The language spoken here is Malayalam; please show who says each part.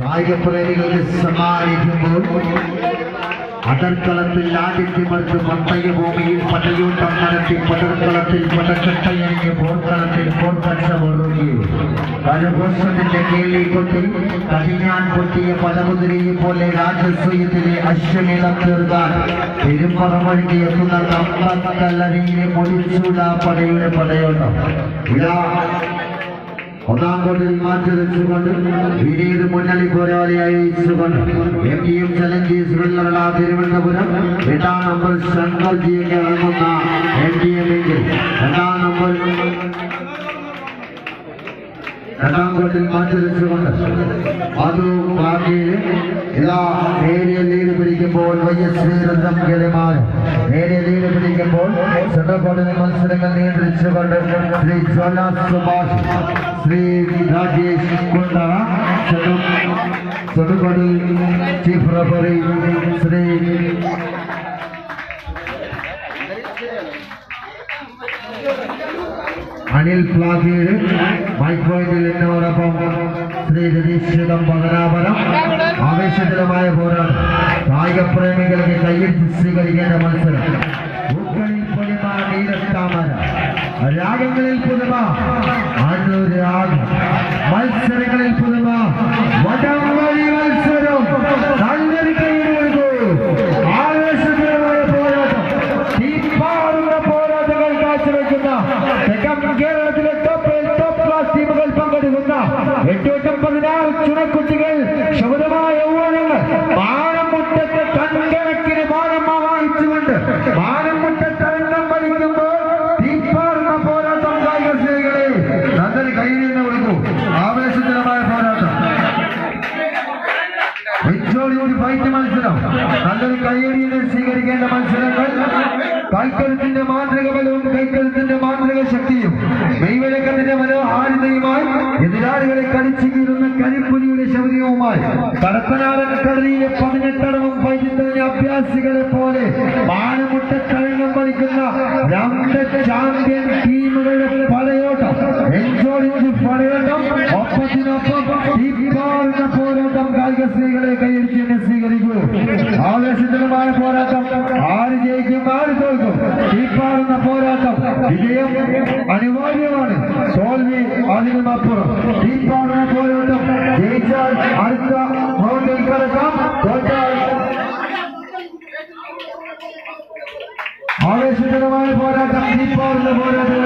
Speaker 1: കായികപ്രേമികൾക്ക് സമ്മാനിക്കുമ്പോൾ അതർക്കളത്തിൽ ആദിത്യമർക്ക് പട്ടയ ഭൂമിയിൽ പടയൂട്ടം നടത്തി പടർക്കളത്തിൽ പടക്കട്ടയണിഞ്ഞ് പോർക്കളത്തിൽ കലഘോഷത്തിന്റെ കേളി കൊട്ടി കടിഞ്ഞാൻ പൊട്ടിയ പടമുതിരിയെ പോലെ രാജസ്വയത്തിലെ അശ്വമേധം തീർക്കാൻ പെരുമ്പറമൊഴുകി എത്തുന്ന കമ്പക്കല്ലറിയിലെ മൊഴിച്ചൂട പടയുടെ പടയോട്ടം. ഇതാ ഒന്നാം കോട്ടിൽ മാറ്റി വെച്ചുകൊണ്ട് പിന്നീട് മുന്നണി പോരാളിയായി M M Vellarada Thiruvananthapuram number ശങ്കർജിയൊക്കെ ഇറങ്ങുന്ന എം ജി എമ്മെങ്കിൽ രണ്ടാം ഘട്ടത്തിൽ മാറ്റി അതു ബാക്കിയിൽ ഇതാ നേരിയ ലീഡ് പിടിക്കുമ്പോൾ വൈ എസ് വീരന്തം കിളിമാൻ നേരിയ ലീഡ് പിടിക്കുമ്പോൾ സെൻട്രൽ മത്സരങ്ങൾ നിയന്ത്രിച്ചുകൊണ്ട് Shri Jwala Subhash Shri Rajesh Kundara ചെറുകൊടി chief referee Shri Anil Plakkeed mike പോയിന്റിൽ എന്നോടൊപ്പം ശ്രീ രതീശ്വരം പകരാപരം. ആവേശകരമായ പോരാട്ടം. കായിക പ്രേമികൾക്ക് കയ്യിൽ സ്വീകരിക്കേണ്ട മത്സരം. പൂക്കളിൽ പൊലിമ നീലത്താമര രാഗങ്ങളിൽ കേരളത്തിലെ ടോപ്പ് ടോപ്പ് ക്ലാസ് ടീമുകൾ പങ്കെടുക്കുന്ന എട്ടുവട്ടം പതിനാറ് ചുണക്കുട്ടികൾ ശബദമായ ഊഴങ്ങൾ മാനമുറ്റത്ത് കൺകണക്കിന് മാനം വാങ്ങിച്ചുകൊണ്ട് മാനമുറ്റത്ത് അരങ്ങം വലിക്കുമ്പോൾ തീപ്പാർന്ന പോരാട്ടം കായിക സ്നേഹികളെ നല്ലൊരു കയ്യിൽ നിന്ന് വിളിക്കൂ ആവേശജനമായ പോരാട്ടം. വെച്ചോടിയോടി ഫൈറ്റ് മത്സരം. നല്ലൊരു കയ്യടിയെ സ്വീകരിക്കേണ്ട മത്സരങ്ങൾ. കൽക്കരത്തിന്റെ മാന്ത്രിക മെയ്വഴക്കത്തിന്റെ ആരുതയുമായി എതിരാളികളെ കളിച്ചിരുന്ന കരിപ്പുലിയുടെ ശൗര്യവുമായി കടത്തനാടൻ കടലിലെ പതിനെട്ടടവും പൈതൃക അഭ്യാസികളെ പോലെ മാനമുട്ട തഴങ്ങം വലിക്കുന്ന രണ്ട് ചാമ്പ്യൻ ടീമുകളുടെ പടയോട്ടം എൻജോളിഞ്ച് പടയോട്ടം ഒപ്പത്തിനൊപ്പം തീപ്പാറുന്ന പോരാട്ടം കായിക സ്ത്രീകളെ കൈയടിച്ച് തന്നെ സ്വീകരിക്കൂ. ആവേശജനമായ പോരാട്ടം ആര് ജയിക്കും ആര് തോൽക്കും? തീപ്പാറുന്ന പോരാട്ടം വിജയം അനിവാര്യമാണ്. തോൽവി അതിനും അപ്പുറം തീപ്പാറുന്ന പോരാട്ടം ജയിച്ചാൽ അടുത്ത റൗണ്ടിൽ കടക്കാം തോറ്റാൽ ആവേശജനമായ പോരാട്ടം തീപ്പാറുന്ന പോരാട്ടം